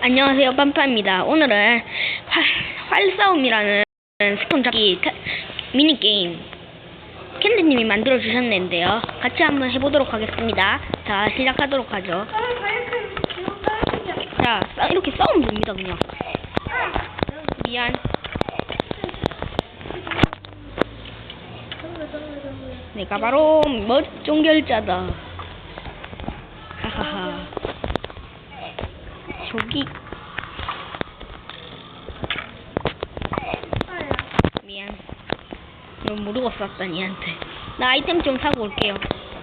안녕하세요, 빰빠입니다. 오늘은 활, 활싸움이라는 스폰 잡기 타- 미니게임 캔디님이 만들어 주셨는데요. 같이 한번 해보도록 하겠습니다. 자, 시작하도록 하죠. 자, 싸- 이렇게 싸우면 됩니다, 그냥. 미안. 내가 바로 멋종 결자다. 하하하. 저기 미안. 넌 모르고 썼다 니한테. 나 아이템 좀 사고 올게요.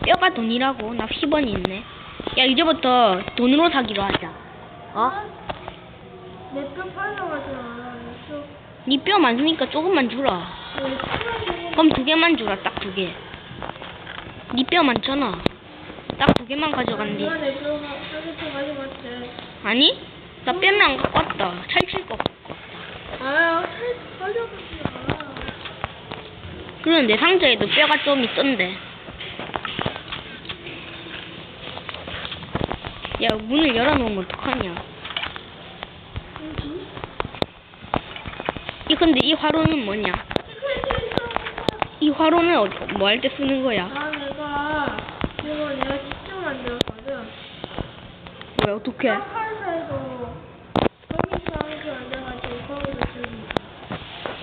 뼈가 돈이라고. 나 10원이 있네. 야 이제부터 돈으로 사기로 하자. 어? 내뼈 팔려가지고 안 했어. 니뼈 많으니까 조금만 주라. 그럼 두 개만 주라. 딱 두 개. 니 뼈 많잖아. 딱 두 개만 가져간디. 아니? 나 뼈는 안 갖고 왔다. 찰칠 거 갖고 왔다. 아야, 팔려가지고. 그럼 내 상자에도 뼈가 좀 있던데. 야, 문을 열어놓으면 어떡하냐. 이, 근데 이 화로는 뭐냐? 이 화로는 뭐 할 때 쓰는 거야? 아, 내가 이거 내가 직접 만들었거든. 왜, 어떻게? 팔 사이도 거기서 하게 앉아가지고 거기서 들고.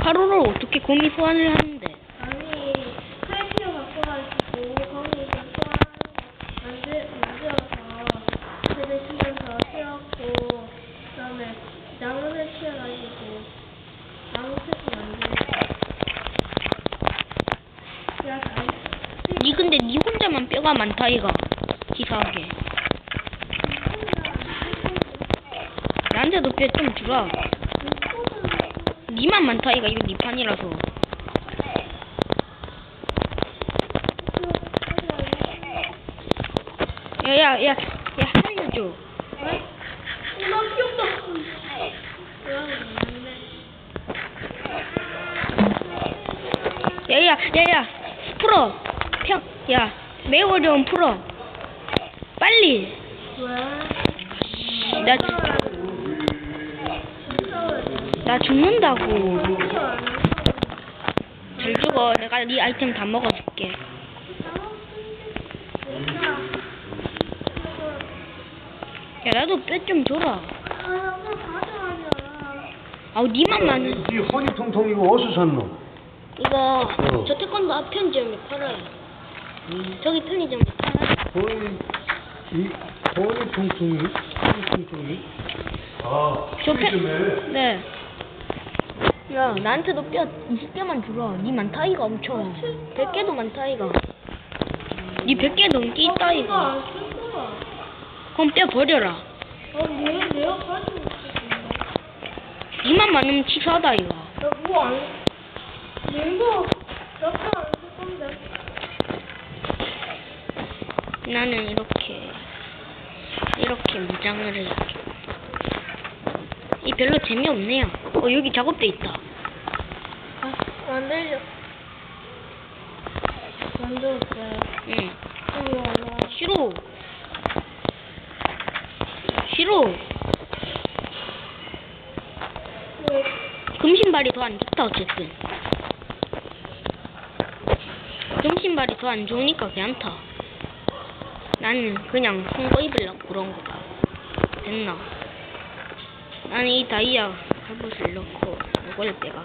화로를 어떻게 거미 소환을 하는데? 아니, 크래피를 갖고 가지고 거기서 소환 만들 만들어서 배를 치면서 채웠고 그다음에 나무를 치워가지고 나무 캐스 만들고. 야, 잘. 니 근데 니 혼자만 뼈가 많다, 이가. 치사하게. 나한테도 뼈 좀 주라. 니만 많다, 이가. 이거 니 판이라서. 야, 야, 야, 야, 살려줘. 나 귀엽다. 야, 야, 야, 야, 풀어. 평, 야, 매우 어려운 풀어. 빨리. 왜? 나, 나 죽는다고. 잘 죽어. 내가 네 아이템 다 먹어줄게. 야, 나도 뼈 좀 줘라. 아우, 니만 많은. 이 허니통통 이거 어디서 샀노? 이거, 어. 저 태권도 편의점에 팔아요. 저기 편의점에 팔아요. 허니 이 허니통통이 허니통통이 아 저 편, 네. 야, 나한테도 뼈 20개만 주라. 니 많다, 이가 엄청. 100개도 많다, 이가. 니 100개 넘게 있다, 이가. 안 썼어. 그럼 뼈 버려라. 니만 많으면 치사하다, 이가. 나는 이렇게, 이렇게 무장을 해. 이 별로 재미없네요. 어, 여기 작업대 있다. 아, 만들려. 만들었어요. 응. 여기 와라. 싫어. 싫어. 왜? 금신발이 더 안 좋다, 어쨌든. 금신발이 더 안 좋으니까 괜찮다. 나는 그냥 홍보 입으려고 그런 거다. 됐나? 나는 이 다이아 갑옷을 넣고 이걸 빼가.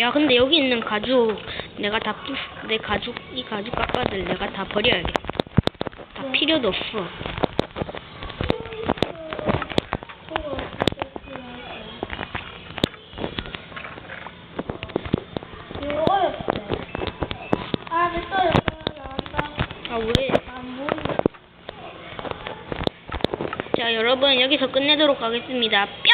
야, 근데 여기 있는 가죽 내가 다 내 가죽 이 가죽 깎아들 내가 다 버려야겠다. 다 필요도 없어. 이거 어렵대. 아, 됐어, 됐어. 나온다. 아 왜? 자, 여러분 여기서 끝내도록 하겠습니다. 뿅!